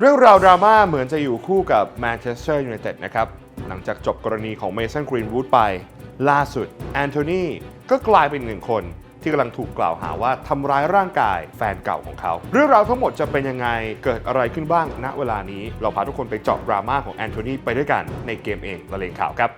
เรื่องราวดราม่าเหมือนจะอยู่คู่กับแมนเชสเตอร์ยูไนเต็ดนะครับ หลังจากจบกรณีของเมสันกรีนวูดไป ล่าสุดแอนโทนีก็กลายเป็นหนึ่งคนที่กำลังถูกกล่าวหาว่าทำร้ายร่างกายแฟนเก่าของเขา เรื่องราวทั้งหมดจะเป็นยังไงเกิดอะไรขึ้นบ้างณเวลานี้ เราพาทุกคนไปเจาะดราม่าของแอนโทนีไปด้วยกันในเกมเองละเลงข่าวครับ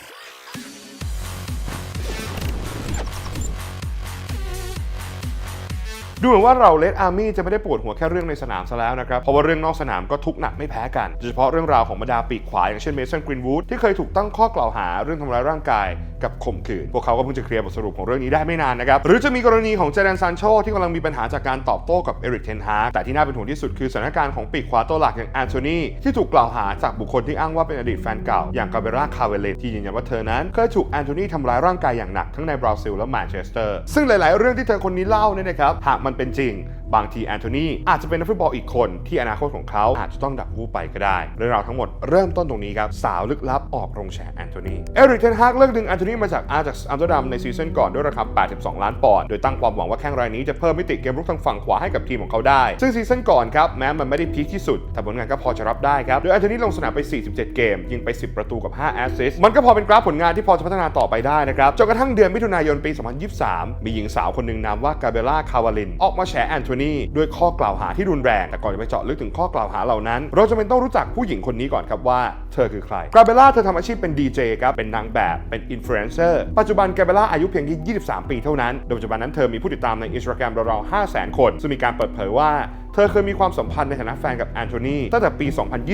ดูเหมือนว่าเราเลดอาร์มี่จะไม่ได้ปวดหัวแค่เรื่องในสนามซะแล้วนะครับ เพราะว่าเรื่องนอกสนามก็ทุกหนักไม่แพ้กันโดยเฉพาะเรื่องราวของบรรดาปีกขวาอย่างเช่นเมสันกรีนวูดที่เคยถูกตั้งข้อกล่าวหาเรื่องทำร้ายร่างกาย กับข่มขืน พวกเขาก็เพิ่งจะเคลียร์บทสรุปของเรื่องนี้ได้ไม่นานนะครับ หรือจะมีกรณีของเจเดนซานโชที่กำลังมีปัญหาจากการตอบโต้กับเอริกเทนฮาร์แต่ที่น่าเป็นห่วงที่สุดคือสถานการณ์ของปีกขวาตัวหลักอย่างแอนโทนีที่ถูกกล่าวหาจากบุคคลที่อ้างว่าเป็นอดีตแฟนเก่าอย่างกาเบราคาเวเลนที่ยืนยันว่าเธอนั้นเคยถูกแอนโทนีทำร้ายร่างกายอย่างหนักทั้งในบราซิลและแมนเชสเตอร์ซึ่งหลาย ๆ เรื่องที่เธอคนนี้เล่าเนี่ยนะครับหากมันเป็นจริง บางทีแอนโทนีอาจจะเป็นนักฟุตบอลอีกคนที่อนาคตของเขาอาจจะต้องดับวูบไปก็ได้ เรื่องราวทั้งหมดเริ่มต้นตรงนี้ครับ สาวลึกลับออกโรงแฉแอนโทนีเอริกเทนฮากเลิกดึงแอนโทนีมาจากอาจากอัมสเตอร์ดัมในซีซั่นก่อนด้วยราคา 82 ล้านปอนด์โดยตั้งความหวังว่าแข้งรายนี้จะเพิ่มมิติเกมรุกทางฝั่งขวาให้กับทีมของเขาได้ ซึ่งซีซั่นก่อนครับแม้มันไม่ได้พีคที่สุดแต่ผลงานก็พอจะรับได้ครับโดยแอนโทนีลงสนามไป 47 เกม ยิงไป 10 ประตูกับ 5 แอสซิสต์มันก็พอเป็นกราฟผลงานที่พอจะพัฒนาต่อไปได้นะครับจนกระทั่งเดือนมิถุนายนปี 2023 มีหญิงสาวคนหนึ่งนามว่ากาเบล่าคาวาลินออกมาแฉแอนโทนด้วยข้อกล่าวหาที่รุนแรง แต่ก่อนจะไปเจาะลึกถึงข้อกล่าวหาเหล่านั้น เราจะเป็นต้องรู้จักผู้หญิงคนนี้ก่อนครับว่าเธอคือใครกาเบล่าเธอทำอาชีพเป็นดีเจครับ เป็นนางแบบ เป็นอินฟลูเอนเซอร์ ปัจจุบันกาเบล่าอายุเพียงแค่23 ปีเท่านั้น โดยปัจจุบันนั้นเธอมีผู้ติดตามในอินสตาแกรมราวๆ500,000 คน ซึ่งมีการเปิดเผยว่า ธอเคยมีความสัมพันธ์ในฐานะแฟนกับแอนโทนีตั้งแต่ปี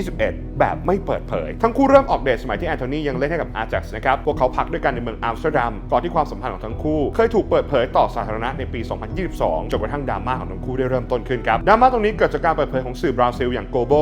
2021 แบบไม่เปิดเผย ทั้งคู่เริ่มออกเดทสมัยที่แอนโทนียังเล่นให้กับอาร์ x ซ์นะครับ พวกเขาพักด้วยกันในเมืองอัมสเตอร์ดัม ก่อนที่ความสัมพันธ์ของทั้งคู่ เคยถูกเปิดเผยต่อสาธารณะในปี 2022 จนกระทั่งดราม่าของทั้งคู่ได้เริ่มต้นขึ้นครับ ดราม่าตรงนี้เกิดจากการเปิดเผยของสื่อบราซิลอย่างโกโบ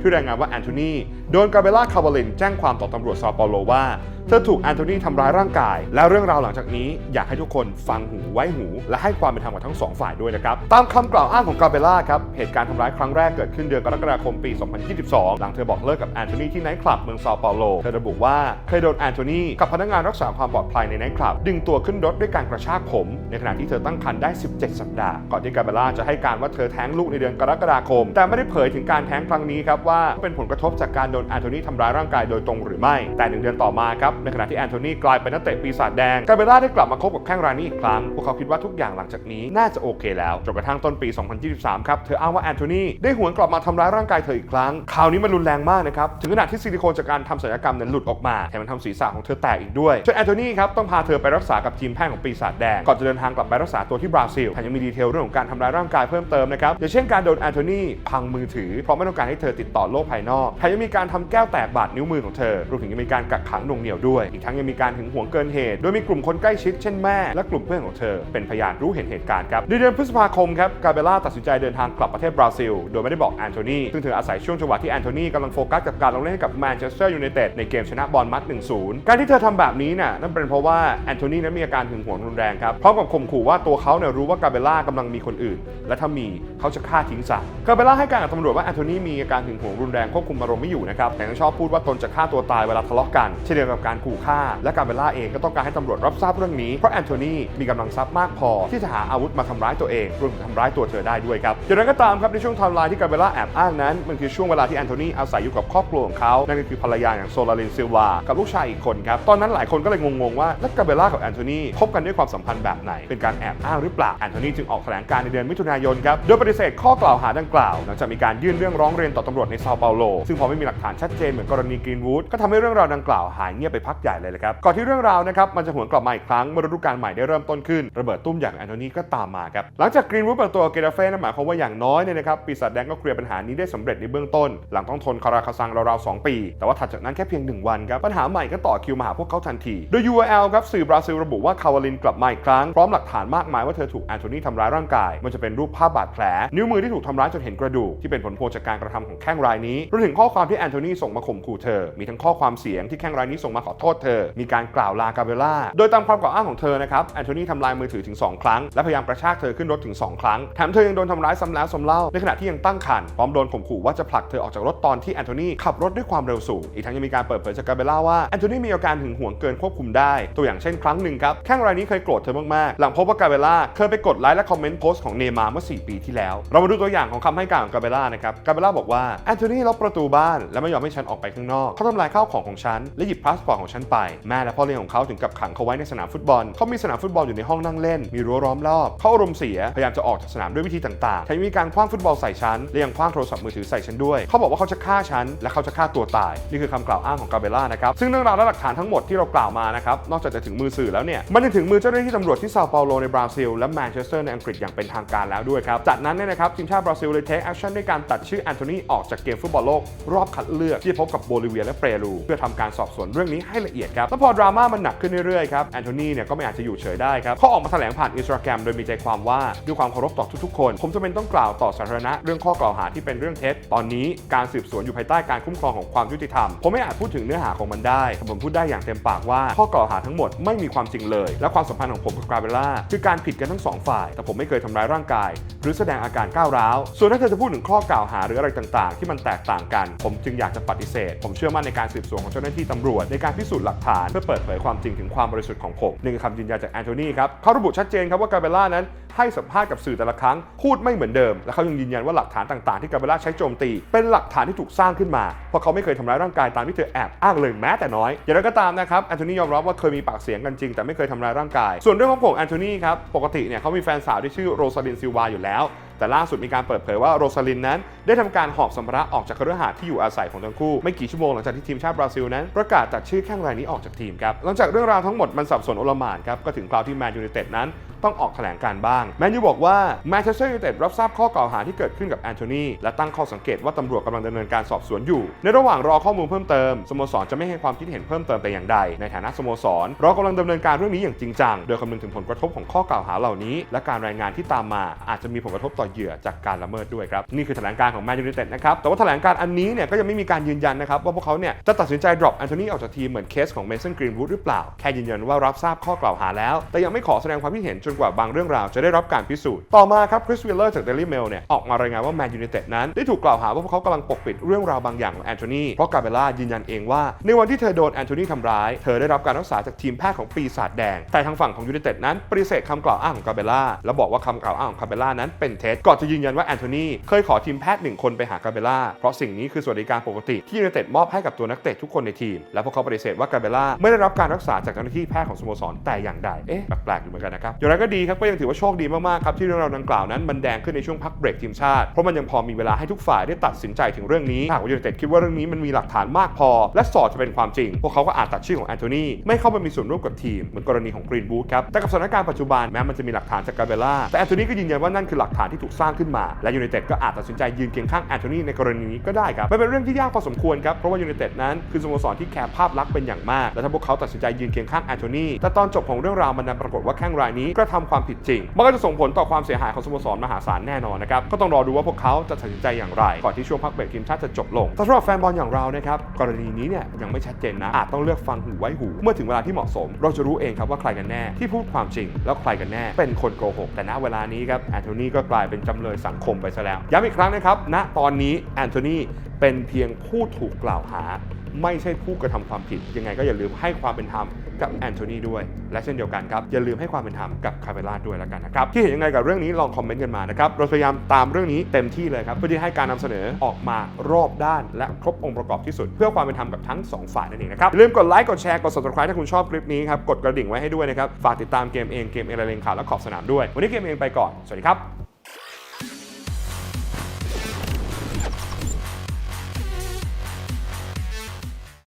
ที่รายงานว่าแอนโทนีโดนกาเบล่าคาวาลินแจ้งความต่อตำรวจซาเปาโลว่า เธอถูกแอนโทนีทำร้ายร่างกาย แล้วเรื่องราวหลังจากนี้อยากให้ทุกคนฟังหูไว้หู และให้ความเป็นธรรมกับทั้งสองฝ่ายด้วยนะครับ ตามคำกล่าวอ้างของกาเบล่าครับเหตุการณ์ทำร้ายครั้งแรกเกิดขึ้นเดือนกรกฎาคมปี 2022 หลังเธอบอกเลิกกับแอนโทนีที่ไนท์คลับเมืองซาเปาโลเธอระบุว่าเคยโดนแอนโทนีกับพนักงานรักษาความปลอดภัยในไนท์คลับดึงตัวขึ้นรถด้วยการกระชากผม ในขณะที่เธอตั้งครรภ์ได้ 17 สัปดาห์ก่อนที่กาเบล่าจะให้การว่าเธอแท้งลูกในเดือนกรกฎาคม แต่ไม่ได้เผยถึงการแท้งครั้งนี้ครับว่าเป็นผลกระทบจากการโดนแอนโทนีทำร้ายร่างกายโดยตรงหรือไม่แต่หนึ่งเดือนต่อมาครับในขณะที่แอนโทนีกลายเป็นนักเตะปีศาจแดงกาเบล่าได้กลับมาคบกับแข้งรานี้อีกครั้ง พวกเขาคิดว่าทุกอย่างหลังจากนี้น่าจะโอเคแล้วจนกระทั่งต้นปี 2023 ครับ เธออ้างว่าแอนโทนีได้หวนกลับมาทำร้ายร่างกายเธออีกครั้ง คราวนี้มันรุนแรงมากนะครับ ถึงขนาดที่ซิลิโคนจากการทำศัลยกรรมนั้นหลุดออกมา แถมมันทำศีรษะของเธอแตกอีกด้วยจนแอนโทนีครับต้องพาเธอไปรักษากับทีมแพทย์ของปีศาจแดง ก่อนจะเดินทางกลับไปรักษาตัวที่บราซิลแถมยังมีดีเทลเรื่องของการทำร้ายร่างกายเพิ่มเติมนะครับอย่างเช่นการโดนแอนโทนีพังมือถือเพราะไม่ต้องการให้เธอติดต่อโลกภายนอกแถมยังมีการทำแก้วแตกบาดนิ้วมือของเธอรวมถึงยังมีการกักขังหน่วงเหนี่ยวด้วย อีกทั้งยังมีการหึงหวงเกินเหตุ โดยมีกลุ่มคนใกล้ชิดเช่นแม่ และกลุ่มเพื่อนของเธอ เป็นพยานรู้เห็นเหตุการณ์ครับในเดือนพฤษภาคมครับกาเบล่าตัดสินใจเดินทางกลับประเทศบราซิล โดยไม่ได้บอกแอนโทนีซึ่งเธออาศัยช่วงจังหวะที่แอนโทนีกำลังโฟกัสกับการลงเล่นให้กับแมนเชสเตอร์ยูไนเต็ดในเกมชนะบอลมัด 1-0 การที่เธอทำแบบนี้น่ะนั่นเป็นเพราะว่าแอนโทนีนั้นมีอาการหึงหวงรุนแรงครับพร้อมกับข่มขู่ว่าตัวเขาเนี่ยรู้ว่ากาเบล่ากำลังมีคนอื่น และถ้ามีเขาจะฆ่าทิ้งซะกาเบล่าให้การกับตำรวจว่าแอนโทนีมีอาการหึงหวงรุนแรงควบคุมอารมณ์ไม่อยู่นะครับแต่ยังชอบพูดว่าตนจะฆ่าตัวตายเวลาทะเลาะกันเช่นเดียวกับการขู่ฆ่า และกาเบล่าเองก็ต้องการให้ตำรวจรับทราบเรื่องนี้ เพราะแอนโทนีมีกำลังทรัพย์มากพอ ที่จะหาอาวุธมาทำร้ายตัวเองรวมถึงทำร้ายตัวเธอได้ด้วยครับอย่างไรก็ตามครับในช่วงไทม์ไลน์ที่กาเบล่าแอบอ้างนั้นมันคือช่วงเวลาที่แอนโทนีอาศัยอยู่กับครอบครัวของเขานั่นก็คือภรรยาอย่างโซลารินซิลวากับลูกชายอีกคนครับตอนนั้นหลายคนก็เลยงงๆว่าแล้วกาเบล่ากับแอนโทนีคบกันด้วยความสัมพันธ์แบบไหนเป็นการแอบอ้างหรือเปล่าแอนโทนีจึงออกแถลงการณ์ในเดือนมิถุนายนครับโดยปฏิเสธข้อกล่าวหาดังกล่าวหลังจากมีการยื่นเรื่องร้องเรียนต่อตำรวจในซาเปาโล ซึ่งพอไม่มีหลักฐานชัดเจนเหมือนกรณีกรีนวูดก็ทำให้เรื่องราวดังกล่าวหายเงียบไปพักใหญ่เลยละครับ ก่อนที่เรื่องราวนะครับมันจะหวนกลับมาอีกครั้งเมื่อฤดูกาลใหม่ได้เริ่มต้นขึ้นระเบิดตุ้มอย่างแอนโทนีก็ตามมาครับหลังจากกรีนวูดเปิดตัวเกราเฟ่นั่นหมายความว่าอย่างน้อยเนี่ยนะครับปีศาจแดงก็เคลียร์ปัญหานี้ได้สำเร็จในเบื้องต้น หลังต้องทนคาราคาซังราวๆ2ปี แต่ว่าถัดจากนั้นแค่เพียง 1 วันครับปัญหาใหม่ก็ต่อคิวมาหาพวกเขาทันทีโดย URL ครับสื่อบราซิลระบุว่าคาวาลินกลับมาอีกครั้งพร้อมหลักฐานมากมายว่าเธอถูกแอนโทนีทำร้ายร่างกายมันจะเป็นรูปภาพบาดแผล นิ้วมือที่ถูกทำร้ายจนเห็นกระดูกที่เป็นผลพวงจากการกระทำของแข้งรายนี้รวมถึงข้อความที่แอนโทนีส่งมาข่มขู่เธอมีทั้งข้อความเสียงที่แข้งรายนี้ส่งมาขอโทษเธอ มีการกล่าวลากาเบล่า โดยตามความกล่าวอ้างของเธอนะครับแอนโทนีทำลายมือถือถึง 2 ครั้ง และพยายามกระชากเธอขึ้นรถถึง 2 ครั้ง แถมเธอยังโดนทำร้ายซ้ำแล้วซ้ำเล่า ในขณะที่ยังตั้งครรภ์พร้อมโดนข่มขู่ว่าจะผลักเธอออกจากรถตอนที่แอนโทนีขับรถด้วยความเร็วสูง อีกทั้งยังมีการเปิดเผยจากกาเบล่าว่าแอนโทนีมีอาการหึงหวงเกินควบคุมได้ ตัวอย่างเช่นครั้งหนึ่งครับแข้งรายนี้เคยโกรธเธอมากๆ หลังพบว่ากาเบล่าเคยไปกดไลค์และคอมเมนต์โพสต์ของเนมาเมื่อ 4 ปีที่แล้ว เรามาดูตัวอย่างของคำให้การของกาเบล่านะครับ กาเบล่าบอกว่าแอนโทนีล็อกประตูบ้าน และไม่ยอมให้ฉันออกไปข้างนอก เขาทำลายข้าวของของฉันและหยิบพาสปอร์ตของฉันไป แม่และพ่อเลี้ยงของเขาถึงกับขังเขาไว้ในสนามฟุตบอล เขามีสนามฟุตบอลอยู่ในห้องนั่งเล่น มีรั้วล้อมรอบ เขาอารมณ์เสีย พยายามจะออกจากสนามด้วยวิธีต่างๆแถมยังมีการคว้างฟุตบอลใส่ฉันและยังคว้างโทรศัพท์มือถือใส่ฉันด้วย เขาบอกว่าเขาจะฆ่าฉันและเขาจะฆ่าตัวตาย นี่คือคำกล่าวอ้างของกาเบล่านะครับ ซึ่งเรื่องราวและหลักฐานทั้งหมดที่เรากล่าวมานะครับ นอกจากจะถึงมือสื่อแล้วเนี่ย มันยังถึงมือเจ้าหน้าที่ตำรวจที่เซาเปาโลในบราซิลและแมนเชสเตอร์ในอังกฤษอย่างเป็นทางการแล้วด้วยครับ จากนั้นเนี่ยนะครับทีมชาติบราซิลเลยเทคแอคชั่นด้วยการตัดชื่อแอนโทนีออกจากเกมฟุตบอลโลกรอบคัดเลือกที่พบกับโบลิเวียและเปรูเพื่อทำการสอบสวนเรื่องนี้ให้ละเอียดครับแล้วพอดราม่ามันหนักขึ้นเรื่อยๆครับแอนโทนีเนี่ยก็ไม่อาจจะอยู่เฉยได้ครับเขาออกมาแถลงผ่านอินสตาแกรมโดยมีใจความว่าด้วยความเคารพต่อทุกๆคน ผมจะเป็นต้องกล่าวต่อสาธารณะเรื่องข้อกล่าวหาที่เป็นเรื่องเท็จ ตอนนี้การสืบสวนอยู่ภายใต้การคุ้มครองของความยุติธรรม ผมไม่อาจพูดถึงเนื้อหาของมันได้แต่ผมพูดได้อย่างเต็มปากว่าข้อกล่าวหาทั้งหมดไม่มีความจริงเลย และความสัมพันธ์ของผมกับกราเบล่าคือการผิดกันทั้งสองฝ่าย แต่ผมไม่เคยทำร้ายร่างกาย หรือแสดงอาการก้าวร้าว ส่วนถ้าเธอจะพูดถึงข้อกล่าวหาหรืออะไรต่างๆ ที่มันแตกต่างกัน ผมจึงอยากจะปฏิเสธ ผมเชื่อมั่นในการสืบสวนของเจ้าหน้าที่ตำรวจในการพิสูจน์หลักฐานเพื่อเปิดเผยความจริงถึงความบริสุทธิ์ของผมหนี่คือคำยืนยันจากแอนโทนีครับเขาระบุชัดเจนครับว่ากาเบล่านั้นให้สัมภาษณ์กับสื่อแต่ละครั้งพูดไม่เหมือนเดิม และเขายังยืนยันว่าหลักฐานต่างๆที่กาเบล่าใช้โจมตี เป็นหลักฐานที่ถูกสร้างขึ้นมา เพราะเขาไม่เคยทำร้ายร่างกายตามที่เธอแอบอ้างเลยแม้แต่น้อย อย่างไรก็ตามนะครับแอนโทนียอมรับว่าเคยมีปากเสียงกันจริงแต่ไม่เคยทำร้ายร่างกาย ส่วนเรื่องของผมแอนโทนีครับปกติเนี่ยเขามีแฟนสาวที่ชื่อโรซาลินซิลวาอยู่แล้ว แต่ล่าสุดมีการเปิดเผยว่าโรซาลินนั้น ได้ทำการหอบสัมภาระออกจากคฤหาสน์ที่อยู่อาศัยของทั้งคู่ ไม่กี่ชั่วโมงหลังจากที่ทีมชาติบราซิลนั้น ประกาศตัดชื่อแข้งรายนี้ออกจากทีมครับหลังจากเรื่องราวทั้งหมดมันสับสนโอลหม่านครับก็ถึงคราวที่แมนยูไนเต็ดนั้น ต้องออกแถลงการบ้าง แมนยูบอกว่าแมนเชสเตอร์ยูไนเต็ดรับทราบข้อกล่าวหาที่เกิดขึ้นกับแอนโทนีและตั้งข้อสังเกตว่าตำรวจกำลังดำเนินการสอบสวนอยู่ ในระหว่างรอข้อมูลเพิ่มเติมสโมสรจะไม่ให้ความคิดเห็นเพิ่มเติมแต่อย่างใด ในฐานะสโมสรเรากำลังดำเนินการเรื่องนี้อย่างจริงจังโดยคำนึงถึงผลกระทบของข้อกล่าวหาเหล่านี้ และการรายงานที่ตามมา อาจจะมีผลกระทบต่อเหยื่อจากการละเมิดด้วยครับนี่คือแถลงการของแมนยูไนเต็ดนะครับแต่ว่าแถลงการอันนี้เนี่ยก็ยังไม่มีการยืนยันนะครับว่าพวกเขาเนี่ยจะตัดสินใจ drop แอนโทนีออกจากทีมเหมือนเคสของเมสันกรีนวูดหรือเปล่าแค่ยืนยันว่ารับทราบข้อกล่าวหาแล้ว แต่ยังไม่ขอแสดงความคิดเห็นจนกว่าบางเรื่องราวจะได้รับการพิสูจน์ ต่อมาครับคริสวิลเลอร์จาก Daily Mail เนี่ยออกมารายงานว่าแมนยูไนเต็ดนั้นได้ถูกกล่าวหาว่าพวกเขากำลังปกปิดเรื่องราวบางอย่างของแอนโทนีเพราะกาเบล่ายืนยันเองว่าในวันที่เธอโดนแอนโทนีทำร้าย เธอได้รับการรักษาจากทีมแพทย์ของปีศาจแดง แต่ทางฝั่งของยูไนเต็ดนั้นปฏิเสธคำกล่าวอ้างของกาเบล่าและบอกว่าคำกล่าวอ้างของกาเบล่านั้นเป็นเท็จก่อนจะยืนยันว่าแอนโทนีเคยขอทีมแพทย์หนึ่งคนไปหากาเบล่าเพราะสิ่งนี้คือสวัสดิการปกติที่ยูไนเต็ดมอบให้กับตัวนักเตะทุกคนในทีม และพวกเขาปฏิเสธว่ากาเบล่าไม่ได้รับการรักษาจากเจ้าหน้าที่แพทย์ของสโมสรแต่อย่างใดเอ๊ะแปลกๆอยู่เหมือนกันนะครับอย่างไรก็ดีครับก็ยังถือว่าโชคดีมากๆครับที่เรื่องราวดังกล่าวนั้นมันแดงขึ้นในช่วงพักเบรกทีมชาติเพราะมันยังพอมีเวลาให้ทุกฝ่ายได้ตัดสินใจถึงเรื่องนี้หากยูไนเต็ดคิดว่าเรื่องนี้มันมีหลักฐานมากพอ และสอดจะเป็นความจริง พวกเขาก็อาจตัดชื่อของแอนโทนีไม่เข้าไปมีส่วนร่วมกับทีมเหมือนกรณีของกรีนบูธครับแต่กับสถานการณ์ปัจจุบันแม้มันจะมีหลักฐานจากกาเบล่าแต่แอนโทนีก็ยืนยันว่านั่นคือหลักฐานที่ถูกสร้างขึ้นมาและยูไนเต็ดก็อาจตัดสินใจยืนเคียงข้างแอนโทนีในกรณีนี้ก็ได้ครับมันเป็นเรื่องที่ยากพอสมควรครับเพราะว่ายูไนเต็ดนั้นคือสโมสรที่แคร์ภาพลักษณ์เป็นอย่างมากและถ้าพวกเขาตัดสินใจยืนเคียงข้างแอนโทนีแต่ตอนจบของเรื่องราวมันดันปรากฏว่าแข้งรายนี้กระทำความผิดจริง มันก็จะส่งผลต่อความเสียหายของสโมสรมหาศาลแน่นอนนะครับ ก็ต้องรอดูว่าพวกเขาจะตัดสินใจอย่างไร ก่อนที่ช่วงพักเบรกทีมชาติจะจบลงสำหรับแฟนบอลอย่างเรานะครับ กรณีนี้เนี่ยยังไม่ชัดเจนนะ อาจต้องเลือกฟังหูไว้หู เมื่อถึงเวลาที่เหมาะสม เราจะรู้เองครับว่าใครกันแน่ที่พูดความจริง แล้วใครกันแน่เป็นคนโกหก แต่ณเวลานี้ครับแอนโทนีก็กลายเป็นจำเลยสังคมไปซะแล้ว ย้ำอีกครั้งนะครับ ณ ตอนนี้แอนโทนีเป็นเพียงผู้ถูกกล่าวหา ไม่ใช่ผู้กระทำความผิด ยังไงก็อย่าลืมให้ความเป็นธรรมกับแอนโทนีด้วย และเช่นเดียวกันครับ อย่าลืมให้ความเป็นธรรมกับคาเบล่าด้วยแล้วกันนะครับที่เห็นยังไงกับเรื่องนี้ลองคอมเมนต์กันมานะครับเราพยายามตามเรื่องนี้เต็มที่เลยครับเพื่อที่ให้การนำเสนอออกมารอบด้าน และครบองค์ประกอบที่สุด เพื่อความเป็นธรรมกับทั้งสองฝ่ายนั่นเองนะครับลืมกดไลค์กดแชร์กด subscribe ถ้าคุณชอบคลิปนี้ครับกดกระดิ่งไว้ให้ด้วยนะครับฝากติดตามเกมเองเกมเองละเลงข่าวและขอบสนามด้วย วันนี้เกมเองไปก่อนสวัสดีครับ